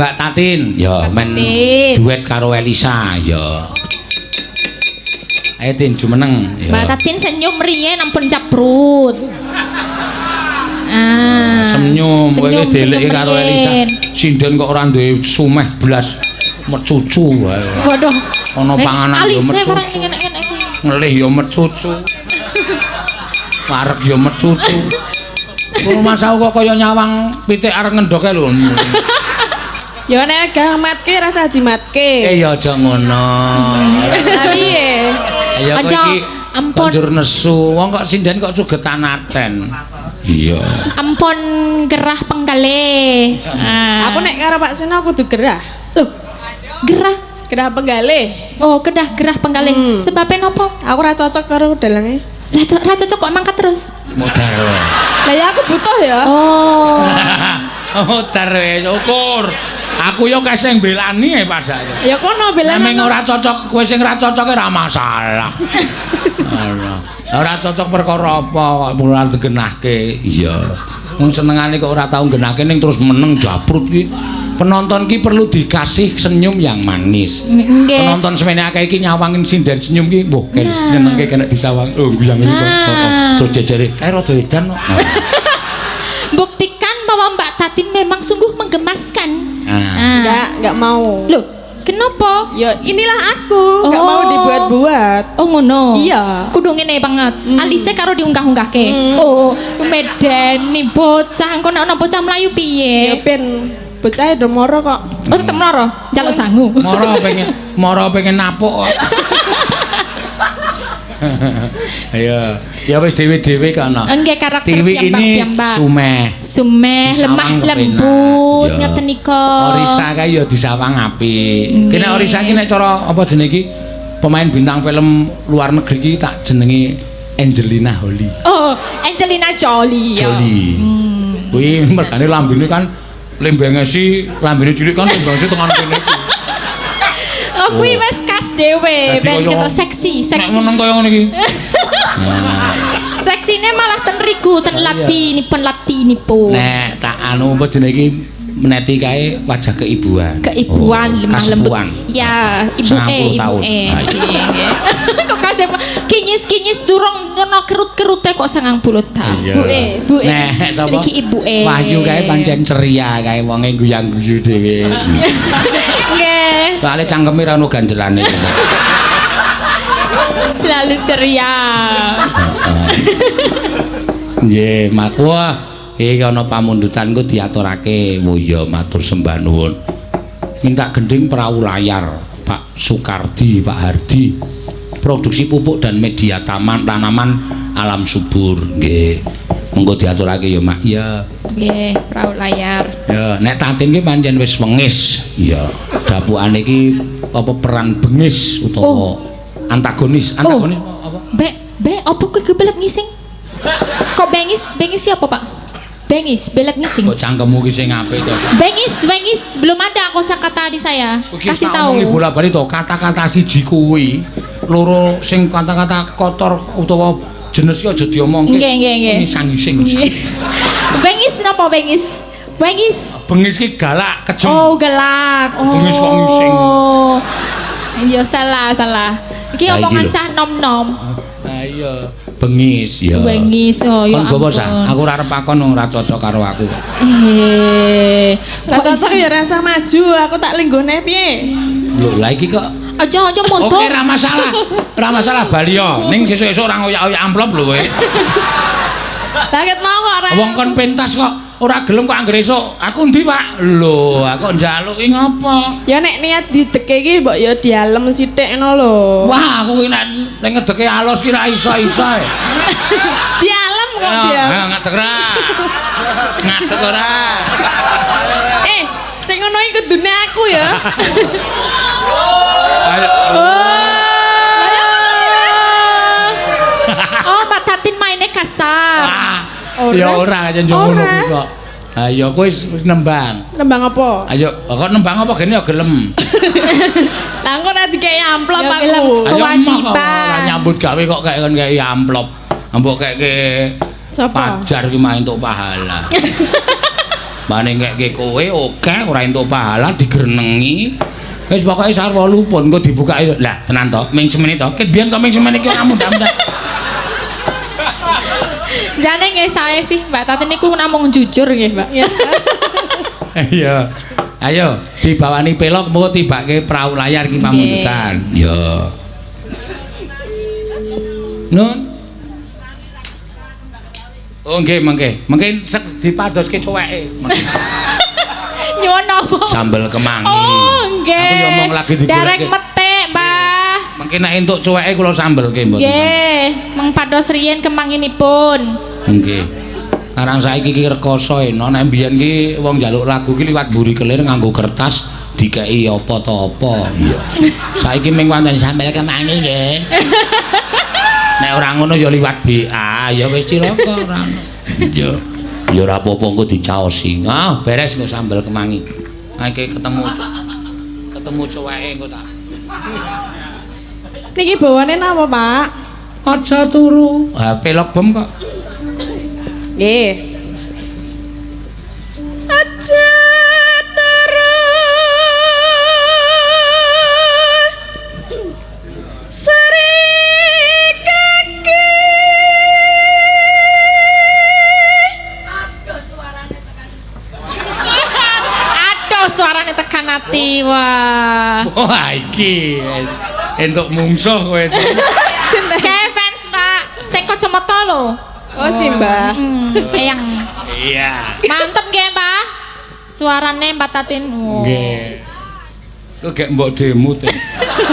Mbak Tatin ya men duet karo Elisa ya. Ayo Tin jumeneng ya. Mbak Tatin senyum riyen ampun caprut. Ah. senyum kowe wis deleke karo. Elisa. Sinden kok ora duwe sumeh blas mercucu wae. Waduh. Ana Eh, panganan yo Alise mercucu. Ngelih yo mercucu. Wareg yo mercucu. Kulo masau kok kaya nyawang pitik arep ngendoke lho. Ya nek gak matke rasa Eh dimatke. ya aja ngono. Lah piye? Ya Aja, iki ampun. konjur nesu. Wong kok sinden kok sugetan aten. Iya. Ampun gerah penggale. Ah. Aku nek karo Pak Seno kudu gerah. Loh, gerah. Gerah penggale. Oh, kedah gerah penggale. Hmm. Sebabnya nopo? Aku ra cocok karo dalange. Lah ra cocok kok mangkat terus. Modar wae. Lah ya aku butuh ya. Oh. Modar wae ukur. Aku yo kae belani ae padane. Ya kono belan. Nek ora cocok, kowe sing ora cocoke ora masalah. Ora. Ora cocok perkara apa kok mulai digenahke. Iya. Wong senengane kok ora tau genahke ning terus meneng japrut ki. Penonton ki perlu dikasih senyum yang manis. Nggih. Penonton semene akeh iki nyawangin sinden senyum ki, mbuh Nah. nyenengke kena disawang. Oh, guyang iki kok. Terus jejere, kae rada edan kok. Bahwa Mbak Tatin memang sungguh menggemaskan. Nah. Ah. Enggak, enggak mau. Loh, kenapa? Ya inilah aku, enggak Oh. mau dibuat-buat. Oh ngono. Iya. Kudu ngene banget. Hmm. Alise karo diunggah-unggahke. Hmm. Oh, medeni bocah engko nek ana bocah mlayu Ya piye? ben bocah do moro kok. Oh tetep mloro, njaluk sangu. Moro pengen moro pengen napuk kok. Ayo, ya wis dhewe-dhewe kana. Nggih karakter Tiwi ini piyambak-piyambak. sumeh. Sumeh, lemah lembut, Ya. ngoten nika. Orisa kae ya disawang apik. Kene Orisa ki nek cara apa jenenge iki pemain bintang film luar negeri ki tak jenenge Angelina Jolie. Oh, Angelina Jolie. Jolie. Hmm. Kuwi mergane lambene kan lembenge si lambene cilik kan lembenge tekan kene iki. Oh, kuwi wis kas dhewe, ben kita seksi, Nek seksi. meneng kaya ngene iki. Seksine malah ten riku, ten Oh, iya. latinipun latinipun. Nek tak anu apa jenenge iki meneti kae wajah keibuan. Keibuan Oh, lemah lembut. Ya, ibu 90 eh, ibu. Ah, iya. Kok kinyis-kinyis durung ngono kerut-kerute kok 90 tahun. Iya. Buke, buke. Nek sapa? Niki ibuke. Wahyu kae pancen ceria kae wonge guyang-guyu dhewe. Nggih, Soale cangkeme ra ono ganjelane. selalu ceria. Nggih, mak wah iki ana pamundutan ku diaturake. Oh iya, matur sembah nuwun. Minta gending perahu layar Pak Sukardi, Pak Hardi. Produksi pupuk dan media taman tanaman alam subur. Nggih. Monggo diaturake ya, Mak. Ya. Nggih, perahu layar. Ya, nek Tatin ki pancen wis wengis. Iya. Dapukane iki apa peran bengis utawa Oh. antagonis. Antagonis apa? Be, be, apa kowe kebelet ngising? Kok bengis? Bengis siapa, Pak? Bengis, belet ngising. Kok cangkemmu ki sing apik to? Bengis, bengis, belum ada kosakata di saya. Kasih tahu. Ibu labari to, kata-kata siji kuwi loro sing kata-kata kotor utawa jenis ki aja diomongke. Nggih, nggih, nggih. Ngisang-ngising. bengis napa bengis? Bengis. Bengis ki galak, kejem. Oh, gelak. Oh. Bengis kok ngising. Iya salah, salah. Iki iki omongan cah nom-nom. Ayo, bengis ya. Bengis oh ya. Kon gowo sa, aku ora arep wong ora cocok karo aku. Eh. Lah cocok ya rasa maju, aku tak lenggone piye? Lho, lah iki kok Aja aja Oke, montok. ora masalah. Ora masalah bali yo. Ning sesuk-esuk ora ngoyak-oyak amplop lho kowe. Lah ket mau kok ora. Wong kon pentas kok ora gelem kok anggere esuk. Aku ndi, Pak? Lho, aku njaluk iki ngopo? Ya nek niat dideke iki mbok ya dialem sithik ngono lho. Wah, aku ki nek ning ngedeke alus ki ra iso-iso. e. Dialem kok Ayo, dia. ayo ngadeg ra. Ngadeg ora. Eh, sing ngono iki kudune aku ya. Oh, Pak Tatin maine kasar. Ya ora aja njomono kuwi kok. Ha iya kowe wis nembang. Nembang apa? Ayo, kok nembang apa gene ya gelem. Lah kok nek dikeki amplop aku. Ya kewajiban. Ora nyambut gawe kok kayak kon kayak amplop. Mbok kayak Sapa? Pajar ki main entuk pahala. Mane kayak kowe oke ora entuk pahala digrenengi. Wis pokoke sarwa lupun engko dibukake. Lah tenan to, ming semene to. Ket biyen kok ming semene iki ora mudah-mudah. Jane nggih saya sih Mbak Tati niku namung jujur nggih Mbak. Iya. Ayo dibawani pelok mengko tibake perahu layar ki pamundutan. Yo. Nun. Oh nggih mengke. Sek dipadoske cuweke. Nyuwun napa? Sambel kemangi. Oh. Aku ngomong lagi digoleki. Derek metik, Mbah. Mengke nek entuk cuweke kula sambelke mboten. Nggih, mengpados riyen kemanginipun. Nggih. Karang saiki iki rekoso eno nek mbiyen ki wong njaluk lagu ki liwat mburi kelir nganggo kertas dikeki apa to apa. Iya. Saiki ming wonten sambel kemangi nggih. Nek ora ngono ya liwat BA, ya wis cilaka ora. Iya. Ya ora apa-apa engko dicaosi. Ah, beres engko sambel kemangi. Iki ketemu ketemu coweke engko tak. Niki bawane napa, Pak? Aja turu. Ha pelok bom kok. Nggih. Aja terus Sari kaki Aduh, suarane tekan ati. Wah. Wah, iki entuk mungsuh kowe. Sinten? Kayak fans, Mbak. Sing kacamata lho. Oh, si Mbah. Hmm, eyang. Iya. Mantep nggih, Mbak. Suarane Mbak Tatin. Oh. Nggih. Kok gek mbok demo teh.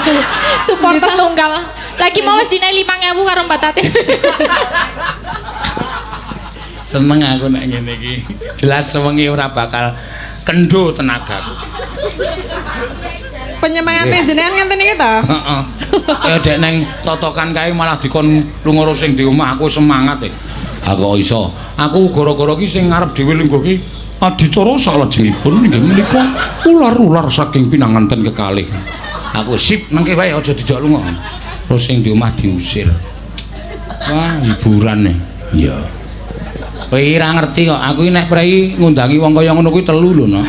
Supporter tunggal. Lagi mau wis dinai 5000 karo Mbak Tatin. Seneng aku nek ngene iki. Jelas sewengi ora bakal kendo tenagaku. Penyemangatnya jenengan ngenten iki ta? Heeh. Ya dek neng totokan kae malah dikon lunga sing di omah aku semangat e. Aku kok iso. Aku gara-gara ki sing ngarep dhewe linggo ki adicara salajengipun nggih menika ular-ular saking pinanganten kekalih. Aku sip nengke wae aja dijak lunga. Terus sing di omah diusir. Wah, hiburan e. Iya. Kowe ora ngerti kok. Aku nek prei ngundangi wong kaya ngono kuwi telu lho, no.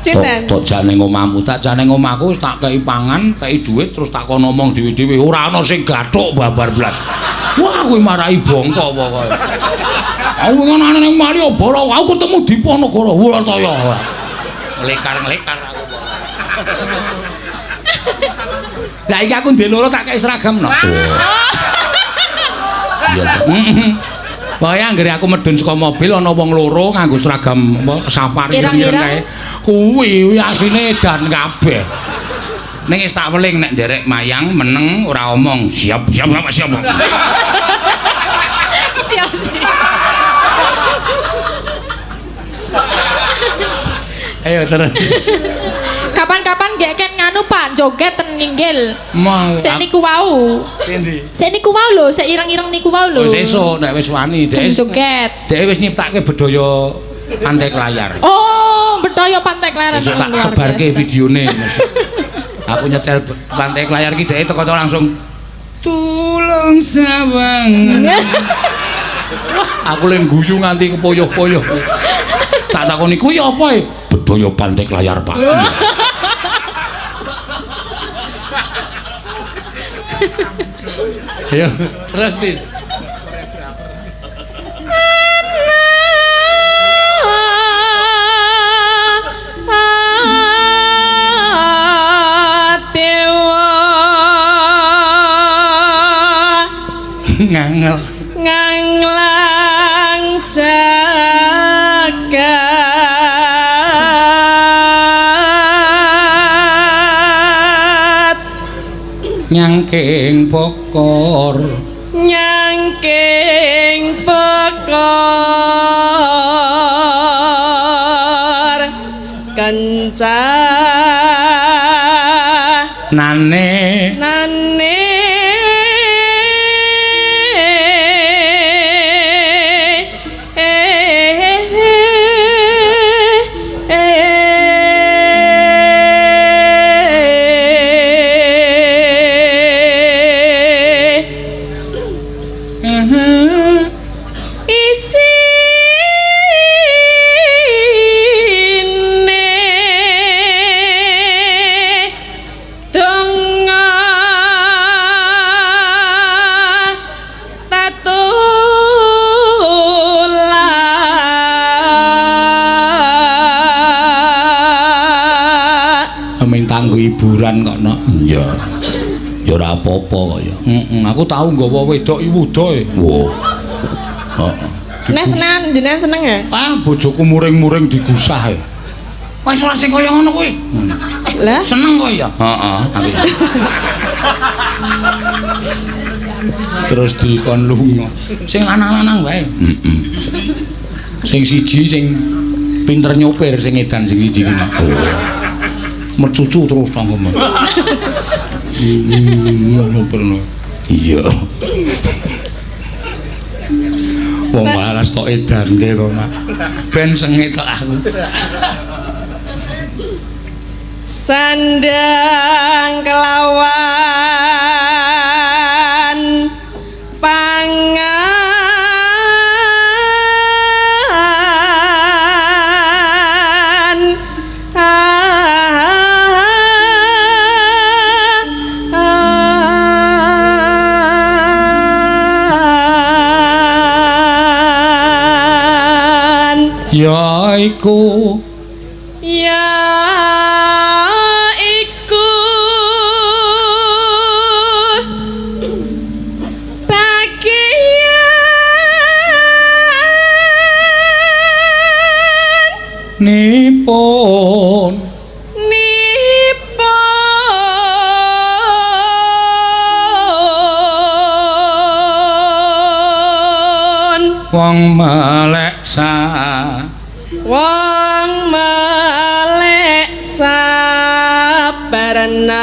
Sinten? Tok jane omahmu, tak jane omahku wis tak kei pangan, kei dhuwit terus tak kon ngomong dhewe-dhewe. Ora ana sing gathuk babar blas. Wah, kuwi marahi bongko pokoke. Aku ngono ning Malioboro, aku ketemu Diponegoro, Wulataya. Lekar-lekar aku. Lah iki aku ndek loro tak kei seragam no. Iya. Pokoke anggere aku medun saka mobil ana wong loro nganggo seragam apa safari Pirang-pirang? kae. Kuwi asine edan kabeh. Ning wis tak weling nek nderek mayang meneng ora omong siap siap siap siap. Siap sih. Ayo terus. Kapan-kapan kan nganu Pak, joget Mau Sik niku wau. Endi? Sik niku wau lho, sik ireng-ireng niku wau lho. Wis esuk nek wis wani dhek. joget. Dhek wis nyiptake bedaya pantai layar. Oh, bedaya pantai Klaren. Sesuk tak sebarke videone. Aku nyetel pantai layar ki dhek teko langsung tulung sawang. Aku leng guyu nganti kepoyoh-poyoh. Tak takoni kuwi apa e? Bedaya pantai layar, Pak. Ayo, terus Dit. Ngangel. nganglang nyangking pokor. Nyangking pokor. Kencah nane hiburan kok no. Iya. Ya ora apa-apa kok ya. Heeh, aku tau nggawa wedok iku wudoe. Wo. Heeh. Nek seneng jenengan seneng ya? Ah, bojoku muring-muring digusah ya. Wis ora sing kaya ngono kuwi. Lah, Seneng kok ya? Heeh, aku. Terus dikon lunga. Sing lanang-lanang wae. Heeh. Sing siji sing pinter nyopir sing edan sing siji kuwi. Oh. Mercucu terus tanggung. Nyopir. Iya. Wong malas tok edan ke to, Mak. Ben sengit aku. sandang kelawan iku? Ya iku. Bagian. Nipun. Nipun. Wong meleksa அரன்னா